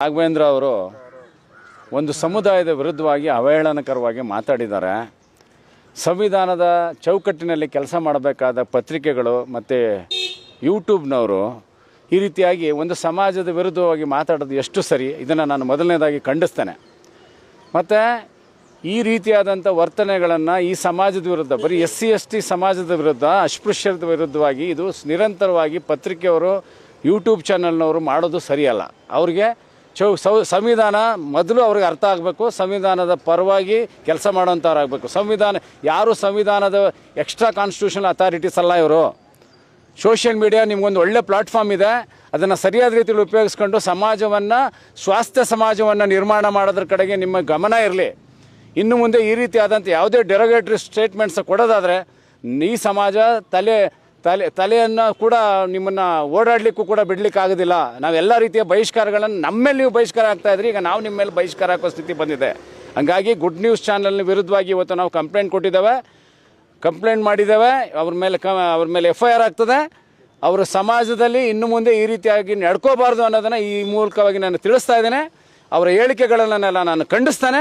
ರಾಘವೇಂದ್ರ ಅವರು ಒಂದು ಸಮುದಾಯದ ವಿರುದ್ಧವಾಗಿ ಅವಹೇಳನಕರವಾಗಿ ಮಾತಾಡಿದ್ದಾರೆ. ಸಂವಿಧಾನದ ಚೌಕಟ್ಟಿನಲ್ಲಿ ಕೆಲಸ ಮಾಡಬೇಕಾದ ಪತ್ರಿಕೆಗಳು ಮತ್ತು ಯೂಟ್ಯೂಬ್ನವರು ಈ ರೀತಿಯಾಗಿ ಒಂದು ಸಮಾಜದ ವಿರುದ್ಧವಾಗಿ ಮಾತಾಡೋದು ಎಷ್ಟು ಸರಿ, ಇದನ್ನು ನಾನು ಮೊದಲನೇದಾಗಿ ಖಂಡಿಸ್ತೇನೆ. ಮತ್ತು ಈ ರೀತಿಯಾದಂಥ ವರ್ತನೆಗಳನ್ನು ಈ ಸಮಾಜದ ವಿರುದ್ಧ, ಬರೀ ಎಸ್ ಸಿ ಎಸ್ ಟಿ ಸಮಾಜದ ವಿರುದ್ಧ, ಅಸ್ಪೃಶ್ಯದ ವಿರುದ್ಧವಾಗಿ ಇದು ನಿರಂತರವಾಗಿ ಪತ್ರಿಕೆಯವರು, ಯೂಟ್ಯೂಬ್ ಚಾನಲ್ನವರು ಮಾಡೋದು ಸರಿಯಲ್ಲ. ಅವ್ರಿಗೆ ಚೌ, ಸೌ, ಸಂವಿಧಾನ ಮೊದಲು ಅವ್ರಿಗೆ ಅರ್ಥ ಆಗಬೇಕು, ಸಂವಿಧಾನದ ಪರವಾಗಿ ಕೆಲಸ ಮಾಡೋಂಥವ್ರಾಗಬೇಕು. ಸಂವಿಧಾನ, ಯಾರು ಸಂವಿಧಾನದ ಎಕ್ಸ್ಟ್ರಾ ಕಾನ್ಸ್ಟಿಟ್ಯೂಷನ್ ಅಥಾರಿಟೀಸ್ ಅಲ್ಲ ಇವರು? ಸೋಷಿಯಲ್ ಮೀಡಿಯಾ ನಿಮ್ಗೊಂದು ಒಳ್ಳೆ ಪ್ಲಾಟ್ಫಾರ್ಮ್ ಇದೆ, ಅದನ್ನು ಸರಿಯಾದ ರೀತಿಯಲ್ಲಿ ಉಪಯೋಗಿಸ್ಕೊಂಡು ಸಮಾಜವನ್ನು, ಸ್ವಾಸ್ಥ್ಯ ಸಮಾಜವನ್ನು ನಿರ್ಮಾಣ ಮಾಡೋದ್ರ ಕಡೆಗೆ ನಿಮ್ಮ ಗಮನ ಇರಲಿ. ಇನ್ನು ಮುಂದೆ ಈ ರೀತಿಯಾದಂಥ ಯಾವುದೇ ಡೆರೋಗೇಟ್ರಿ ಸ್ಟೇಟ್ಮೆಂಟ್ಸ್ ಕೊಡೋದಾದರೆ, ಈ ಸಮಾಜ ತಲೆ ತಲೆ, ತಲೆಯನ್ನು ಕೂಡ ನಿಮ್ಮನ್ನು ಓಡಾಡಲಿಕ್ಕೂ ಕೂಡ ಬಿಡ್ಲಿಕ್ಕೆ ಆಗೋದಿಲ್ಲ ನಾವೆಲ್ಲ ರೀತಿಯ ಬಹಿಷ್ಕಾರಗಳನ್ನು ನಮ್ಮ ನೀವು ಬಹಿಷ್ಕಾರ ಆಗ್ತಾ ಇದ್ರಿ, ಈಗ ನಾವು ನಿಮ್ಮ ಮೇಲೆ ಬಹಿಷ್ಕಾರ ಹಾಕೋ ಸ್ಥಿತಿ ಬಂದಿದೆ. ಹಂಗಾಗಿ ಗುಡ್ ನ್ಯೂಸ್ ಚಾನಲ್ನ ವಿರುದ್ಧವಾಗಿ ಇವತ್ತು ನಾವು ಕಂಪ್ಲೇಂಟ್ ಕೊಟ್ಟಿದ್ದೇವೆ. ಕಂಪ್ಲೇಂಟ್ ಮಾಡಿದ್ದೇವೆ, ಅವ್ರ ಮೇಲೆ ಕ, ಅವ್ರ ಮೇಲೆ ಎಫ್ ಐ ಆರ್ ಆಗ್ತದೆ. ಅವರು ಸಮಾಜದಲ್ಲಿ ಇನ್ನು ಮುಂದೆ ಈ ರೀತಿಯಾಗಿ ನಡ್ಕೋಬಾರ್ದು ಅನ್ನೋದನ್ನು ಈ ಮೂಲಕವಾಗಿ ನಾನು ತಿಳಿಸ್ತಾ ಇದ್ದೇನೆ. ಅವರ ಹೇಳಿಕೆಗಳನ್ನೆಲ್ಲ ನಾನು ಖಂಡಿಸ್ತೇನೆ.